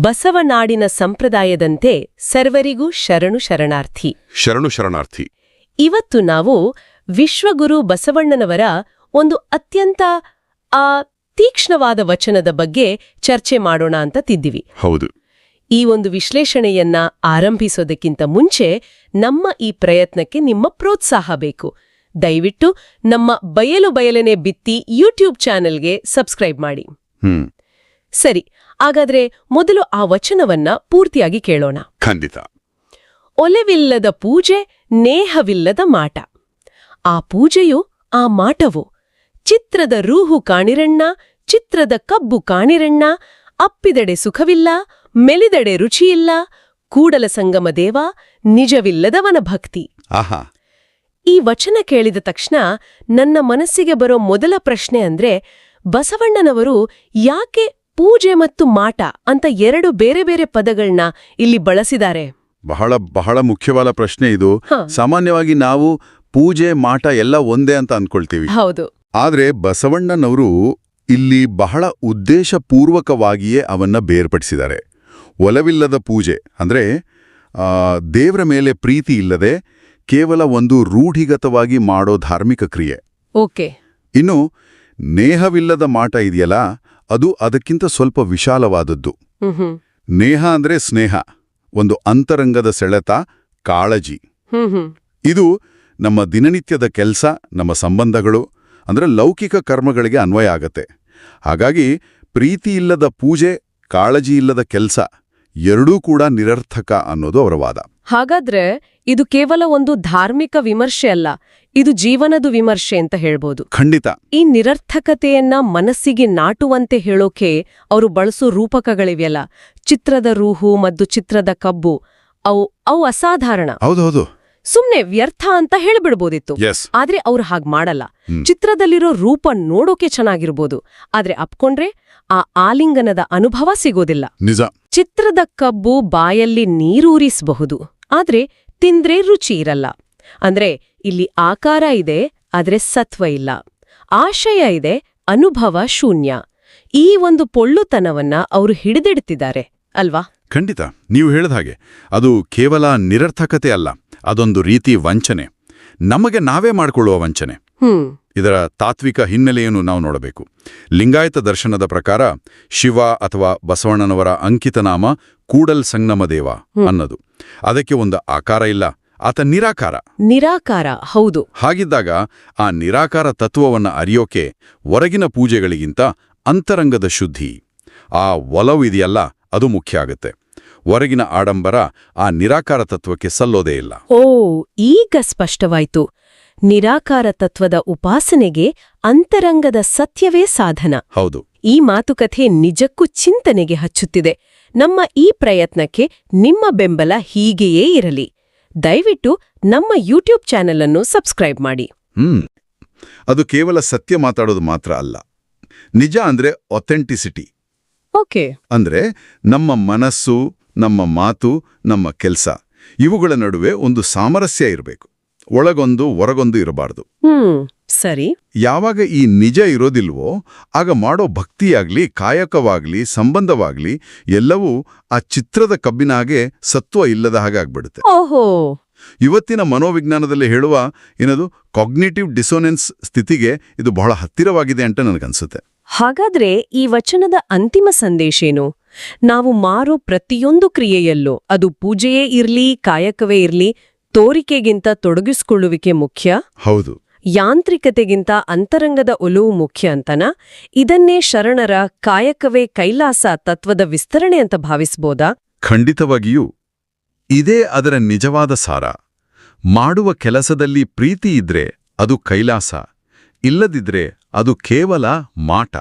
ಬಸವನಾಡಿನ ಸಂಪ್ರದಾಯದಂತೆ ಸರ್ವರಿಗೂ ಶರಣು ಶರಣಾರ್ಥಿ. ಶರಣು ಶರಣಾರ್ಥಿ. ಇವತ್ತು ನಾವು ವಿಶ್ವಗುರು ಬಸವಣ್ಣನವರ ಒಂದು ಅತ್ಯಂತ ಆ ತೀಕ್ಷ್ಣವಾದ ವಚನದ ಬಗ್ಗೆ ಚರ್ಚೆ ಮಾಡೋಣ ಅಂತ ತಿದ್ದಿವಿ. ಹೌದು. ಈ ಒಂದು ವಿಶ್ಲೇಷಣೆಯನ್ನ ಆರಂಭಿಸೋದಕ್ಕಿಂತ ಮುಂಚೆ ನಮ್ಮ ಈ ಪ್ರಯತ್ನಕ್ಕೆ ನಿಮ್ಮ ಪ್ರೋತ್ಸಾಹ ಬೇಕು. ದಯವಿಟ್ಟು ನಮ್ಮ ಬಯಲು ಬಯಲನೆ ಬಿತ್ತಿ ಯೂಟ್ಯೂಬ್ ಚಾನೆಲ್ಗೆ ಸಬ್ಸ್ಕ್ರೈಬ್ ಮಾಡಿ. ಹ್ಮ್. ಸರಿ ಹಾಗಾದ್ರೆ ಮೊದಲು ಆ ವಚನವನ್ನ ಪೂರ್ತಿಯಾಗಿ ಕೇಳೋಣ. ಖಂಡಿತ. ಒಲೆವಿಲ್ಲದ ಪೂಜೆ ನೇಹವಿಲ್ಲದ ಮಾಟ. ಆ ಪೂಜೆಯು ಆ ಮಾಟವು. ಚಿತ್ರದ ರೂಹು ಕಾಣಿರಣ್ಣ ಚಿತ್ರದ ಕಬ್ಬು ಕಾಣಿರಣ್ಣ ಅಪ್ಪಿದಡೆ ಸುಖವಿಲ್ಲ ಮೆಲಿದಡೆ ರುಚಿಯಿಲ್ಲ ಕೂಡಲ ಸಂಗಮ ದೇವ ನಿಜವಿಲ್ಲದವನ ಭಕ್ತಿ. ಆಹಾ. ಈ ವಚನ ಕೇಳಿದ ತಕ್ಷಣ ನನ್ನ ಮನಸ್ಸಿಗೆ ಬರೋ ಮೊದಲ ಪ್ರಶ್ನೆ ಅಂದ್ರೆ ಬಸವಣ್ಣನವರು ಯಾಕೆ ಪೂಜೆ ಮತ್ತು ಮಾಟ ಅಂತ ಎರಡು ಬೇರೆ ಬೇರೆ ಪದಗಳನ್ನ ಇಲ್ಲಿ ಬಳಸಿದ್ದಾರೆ. ಬಹಳ ಬಹಳ ಮುಖ್ಯವಾದ ಪ್ರಶ್ನೆ ಇದು. ಸಾಮಾನ್ಯವಾಗಿ ನಾವು ಪೂಜೆ ಮಾಟ ಎಲ್ಲ ಒಂದೇ ಅಂತ ಅನ್ಕೊಳ್ತೀವಿ. ಹೌದು. ಆದ್ರೆ ಬಸವಣ್ಣನವರು ಇಲ್ಲಿ ಬಹಳ ಉದ್ದೇಶಪೂರ್ವಕವಾಗಿಯೇ ಅವನ್ನ ಬೇರ್ಪಡಿಸಿದ್ದಾರೆ. ಒಲವಿಲ್ಲದ ಪೂಜೆ ಅಂದ್ರೆ ದೇವರ ಮೇಲೆ ಪ್ರೀತಿ ಇಲ್ಲದೆ ಕೇವಲ ಒಂದು ರೂಢಿಗತವಾಗಿ ಮಾಡೋ ಧಾರ್ಮಿಕ ಕ್ರಿಯೆ. ಓಕೆ. ಇನ್ನು ನೇಹವಿಲ್ಲದ ಮಾಟ ಇದೆಯಲ್ಲ ಅದು ಅದಕ್ಕಿಂತ ಸ್ವಲ್ಪ ವಿಶಾಲವಾದದ್ದು. ನೇಹ ಅಂದ್ರೆ ಸ್ನೇಹ ಒಂದು ಅಂತರಂಗದ ಸೆಳೆತ ಕಾಳಜಿ. ಇದು ನಮ್ಮ ದಿನನಿತ್ಯದ ಕೆಲಸ ನಮ್ಮ ಸಂಬಂಧಗಳು ಅಂದರೆ ಲೌಕಿಕ ಕರ್ಮಗಳಿಗೆ ಅನ್ವಯ ಆಗತ್ತೆ. ಹಾಗಾಗಿ ಪ್ರೀತಿ ಇಲ್ಲದ ಪೂಜೆ ಕಾಳಜಿ ಇಲ್ಲದ ಕೆಲಸ ಎರಡೂ ಕೂಡ ನಿರರ್ಥಕ ಅನ್ನೋದು ಅವರ ವಾದ. ಹಾಗಾದ್ರೆ ಇದು ಕೇವಲ ಒಂದು ಧಾರ್ಮಿಕ ವಿಮರ್ಶೆ ಅಲ್ಲ ಇದು ಜೀವನದ ವಿಮರ್ಶೆ ಅಂತ ಹೇಳ್ಬೋದು. ಖಂಡಿತ. ಈ ನಿರರ್ಥಕತೆಯನ್ನ ಮನಸ್ಸಿಗೆ ನಾಟುವಂತೆ ಹೇಳೋಕೆ ಅವರು ಬಳಸೋ ರೂಪಕಗಳಿವೆಯಲ್ಲ. ಚಿತ್ರದ ರೂಹು ಮತ್ತು ಚಿತ್ರದ ಕಬ್ಬು ಅವು ಅವು ಅಸಾಧಾರಣ. ಹೌದೌದು. ಸುಮ್ನೆ ವ್ಯರ್ಥ ಅಂತ ಹೇಳ್ಬಿಡ್ಬೋದಿತ್ತು. ಆದ್ರೆ ಅವ್ರು ಹಾಗ್ ಮಾಡಲ್ಲ. ಚಿತ್ರದಲ್ಲಿರೋ ರೂಪ ನೋಡೋಕೆ ಚೆನ್ನಾಗಿರ್ಬೋದು. ಆದ್ರೆ ಅಪ್ಕೊಂಡ್ರೆ ಆ ಆಲಿಂಗನದ ಅನುಭವ ಸಿಗೋದಿಲ್ಲ. ನಿಜ. ಚಿತ್ರದ ಕಬ್ಬು ಬಾಯಲ್ಲಿ ನೀರೂರಿಸಬಹುದು. ಆದ್ರೆ ತಿಂದ್ರೆ ರುಚಿ ಇರಲ್ಲ. ಅಂದ್ರೆ ಇಲ್ಲಿ ಆಕಾರ ಇದೆ ಆದ್ರೆ ಸತ್ವ ಇಲ್ಲ. ಆಶಯ ಇದೆ ಅನುಭವ ಶೂನ್ಯ. ಈ ಒಂದು ಪೊಳ್ಳುತನವನ್ನ ಅವರು ಹಿಡಿದಿಡ್ತಿದ್ದಾರೆ ಅಲ್ವಾ? ಖಂಡಿತ. ನೀವು ಹೇಳಿದ ಹಾಗೆ. ಅದು ಕೇವಲ ನಿರರ್ಥಕತೆ ಅಲ್ಲ ಅದೊಂದು ರೀತಿ ವಂಚನೆ. ನಮಗೆ ನಾವೇ ಮಾಡಿಕೊಳ್ಳುವ ವಂಚನೆ. ಇದರ ತಾತ್ವಿಕ ಹಿನ್ನೆಲೆಯನ್ನು ನಾವು ನೋಡಬೇಕು. ಲಿಂಗಾಯತ ದರ್ಶನದ ಪ್ರಕಾರ ಶಿವ ಅಥವಾ ಬಸವಣ್ಣನವರ ಅಂಕಿತನಾಮ ಕೂಡಲ್ ಸಂಗಮದೇವ ಅನ್ನೋದು. ಅದಕ್ಕೆ ಒಂದು ಆಕಾರ ಇಲ್ಲ ಆತ ನಿರಾಕಾರ. ನಿರಾಕಾರ ಹೌದು. ಹಾಗಿದ್ದಾಗ ಆ ನಿರಾಕಾರ ತತ್ವವನ್ನ ಅರಿಯೋಕೆ ಹೊರಗಿನ ಪೂಜೆಗಳಿಗಿಂತ ಅಂತರಂಗದ ಶುದ್ಧಿ. ಆ ಒಲವು ಇದೆಯಲ್ಲ ಅದು ಮುಖ್ಯ ಆಗುತ್ತೆ. ಹೊರಗಿನ ಆಡಂಬರ ಆ ನಿರಾಕಾರ ತತ್ವಕ್ಕೆ ಸಲ್ಲೋದೇ ಇಲ್ಲ. ಓ ಈಗ ಸ್ಪಷ್ಟವಾಯಿತು. ನಿರಾಕಾರ ತತ್ವದ ಉಪಾಸನೆಗೆ ಅಂತರಂಗದ ಸತ್ಯವೇ ಸಾಧನ. ಹೌದು. ಈ ಮಾತುಕತೆ ನಿಜಕ್ಕೂ ಚಿಂತನೆಗೆ ಹಚ್ಚುತ್ತಿದೆ. ನಮ್ಮ ಈ ಪ್ರಯತ್ನಕ್ಕೆ ನಿಮ್ಮ ಬೆಂಬಲ ಹೀಗೆಯೇ ಇರಲಿ. ದಯವಿಟ್ಟು ನಮ್ಮ ಯೂಟ್ಯೂಬ್ ಚಾನೆಲ್ ಅನ್ನು ಸಬ್ಸ್ಕ್ರೈಬ್ ಮಾಡಿ. ಹ್ಮ್. ಅದು ಕೇವಲ ಸತ್ಯ ಮಾತಾಡೋದು ಮಾತ್ರ ಅಲ್ಲ. ನಿಜ ಅಂದ್ರೆ ಒಥೆಂಟಿಸಿಟಿ ಓಕೆ. ಅಂದ್ರೆ ನಮ್ಮ ಮನಸ್ಸು ನಮ್ಮ ಮಾತು ನಮ್ಮ ಕೆಲಸ ಇವುಗಳ ನಡುವೆ ಒಂದು ಸಾಮರಸ್ಯ ಇರಬೇಕು. ಒಳಗೊಂದು ಹೊರಗೊಂದು ಇರಬಾರ್ದು. ಹ್ಮ್. ಸರಿ. ಯಾವಾಗ ಈ ನಿಜ ಇರೋದಿಲ್ವೋ ಆಗ ಮಾಡೋ ಭಕ್ತಿಯಾಗ್ಲಿ ಕಾಯಕವಾಗ್ಲಿ ಸಂಬಂಧವಾಗ್ಲಿ ಎಲ್ಲವೂ ಆ ಚಿತ್ರದ ಕಬ್ಬಿನ ಹಾಗೆ ಸತ್ವ ಇಲ್ಲದ ಹಾಗೆ ಆಗ್ಬಿಡುತ್ತೆ. ಓಹೋ! ಇವತ್ತಿನ ಮನೋವಿಜ್ಞಾನದಲ್ಲಿ ಹೇಳುವ ಏನದು ಕಾಗ್ನೇಟಿವ್ ಡಿಸೋನೆನ್ಸ್ ಸ್ಥಿತಿಗೆ ಇದು ಬಹಳ ಹತ್ತಿರವಾಗಿದೆ ಅಂತ ನನಗನ್ಸುತ್ತೆ. ಹಾಗಾದ್ರೆ ಈ ವಚನದ ಅಂತಿಮ ಸಂದೇಶೇನು ನಾವು ಮಾರೋ ಪ್ರತಿಯೊಂದು ಕ್ರಿಯೆಯಲ್ಲೂ ಅದು ಪೂಜೆಯೇ ಇರ್ಲಿ ಕಾಯಕವೇ ಇರ್ಲಿ ತೋರಿಕೆಗಿಂತ ತೊಡಗಿಸಿಕೊಳ್ಳುವಿಕೆ ಮುಖ್ಯ? ಹೌದು. ಯಾಂತ್ರಿಕತೆಗಿಂತ ಅಂತರಂಗದ ಒಲವು ಮುಖ್ಯ ಅಂತನ? ಇದನ್ನೇ ಶರಣರ ಕಾಯಕವೇ ಕೈಲಾಸ ತತ್ವದ ವಿಸ್ತರಣೆ ಅಂತ ಭಾವಿಸ್ಬೋದಾ? ಖಂಡಿತವಾಗಿಯೂ. ಇದೇ ಅದರ ನಿಜವಾದ ಸಾರ. ಮಾಡುವ ಕೆಲಸದಲ್ಲಿ ಪ್ರೀತಿ ಇದ್ರೆ ಅದು ಕೈಲಾಸ. ಇಲ್ಲದಿದ್ರೆ ಅದು ಕೇವಲ ಮಾಟ.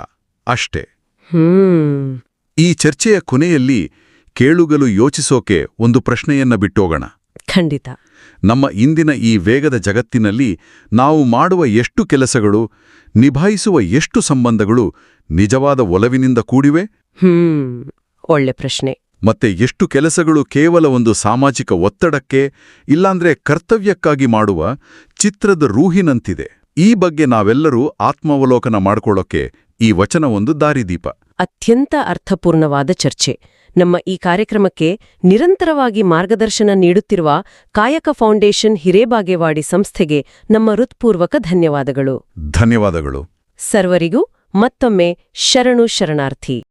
ಅಷ್ಟೇ. ಹ್ಮ್. ಈ ಚರ್ಚೆಯ ಕೊನೆಯಲ್ಲಿ ಕೇಳುಗಲು ಯೋಚಿಸೋಕೆ ಒಂದು ಪ್ರಶ್ನೆಯನ್ನ ಬಿಟ್ಟೋಗೋಣ. ಖಂಡಿತ. ನಮ್ಮ ಇಂದಿನ ಈ ವೇಗದ ಜಗತ್ತಿನಲ್ಲಿ ನಾವು ಮಾಡುವ ಎಷ್ಟು ಕೆಲಸಗಳು ನಿಭಾಯಿಸುವ ಎಷ್ಟು ಸಂಬಂಧಗಳು ನಿಜವಾದ ಒಲವಿನಿಂದ ಕೂಡಿವೆ? ಹ್ಮ್ ಒಳ್ಳೆ ಪ್ರಶ್ನೆ. ಮತ್ತೆ ಎಷ್ಟು ಕೆಲಸಗಳು ಕೇವಲ ಒಂದು ಸಾಮಾಜಿಕ ಒತ್ತಡಕ್ಕೆ ಇಲ್ಲಾಂದ್ರೆ ಕರ್ತವ್ಯಕ್ಕಾಗಿ ಮಾಡುವ ಚಿತ್ರದ ರೂಹಿನಂತಿದೆ. ಈ ಬಗ್ಗೆ ನಾವೆಲ್ಲರೂ ಆತ್ಮಾವಲೋಕನ ಮಾಡಿಕೊಳ್ಳೋಕೆ ಈ ವಚನ ಒಂದು ದಾರಿದೀಪ. ಅತ್ಯಂತ ಅರ್ಥಪೂರ್ಣವಾದ ಚರ್ಚೆ. ನಮ್ಮ ಈ ಕಾರ್ಯಕ್ರಮಕ್ಕೆ ನಿರಂತರವಾಗಿ ಮಾರ್ಗದರ್ಶನ ನೀಡುತ್ತಿರುವ ಕಾಯಕ ಫೌಂಡೇಶನ್ ಹಿರೇಬಾಗೇವಾಡಿ ಸಂಸ್ಥೆಗೆ ನಮ್ಮ ಹೃತ್ಪೂರ್ವಕ ಧನ್ಯವಾದಗಳು. ಧನ್ಯವಾದಗಳು. ಸರ್ವರಿಗೂ ಮತ್ತೊಮ್ಮೆ ಶರಣು ಶರಣಾರ್ಥಿ.